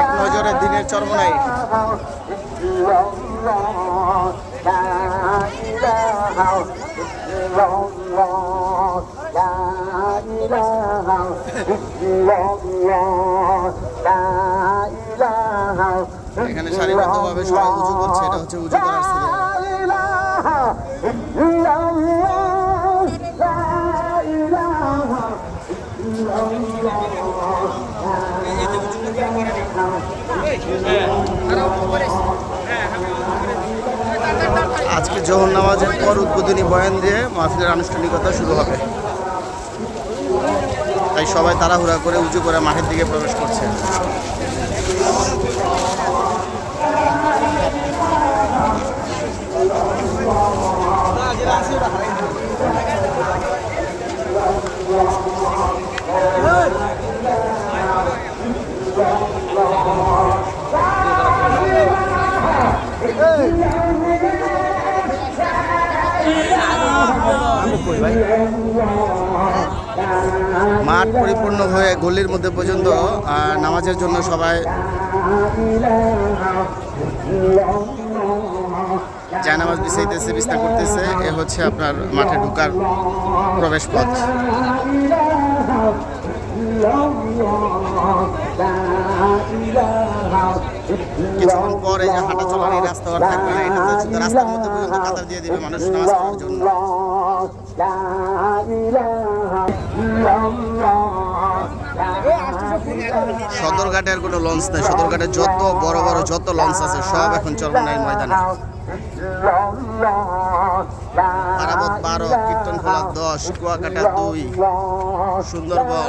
এক নজরে দিনের চরমনাই এখানে সারিবদ্ধভাবে সবাই উঁচু করছে এটা হচ্ছে উঁচু করার সিরিয়াল আজকে জোহর নামাজের পর উদ্বোধনী বয়ান দিয়ে মাহফিলের আনুষ্ঠানিকতা শুরু হবে। তাই সবাই তাড়াহুড়া করে উঁচু করে মাঠের দিকে প্রবেশ করছে। মাঠ পরিপূর্ণ হয়ে গলির মধ্যে পর্যন্ত নামাজের জন্য সবাই জায়নামাজ বিছাইতেছে বিস্তার করতেছে, এ হচ্ছে আপনার মাঠে ঢুকার প্রবেশ পথ কিছুক্ষণ পর যে হাঁটা চলার এই রাস্তা আর থাকবে না, এটা হচ্ছে রাস্তার মধ্যে পর্যন্ত কাতার দিয়ে দিবে মানুষ নামাজ পড়ার জন্য। সদরঘাটের কোনো লঞ্চ নেই, সদরঘাটে যত বড় বড় যত লঞ্চ আছে, সব এখন চরমনাইয়ের ময়দানে। পারাবত বারো দশ কুয়াকাটা দুই সুন্দরবন।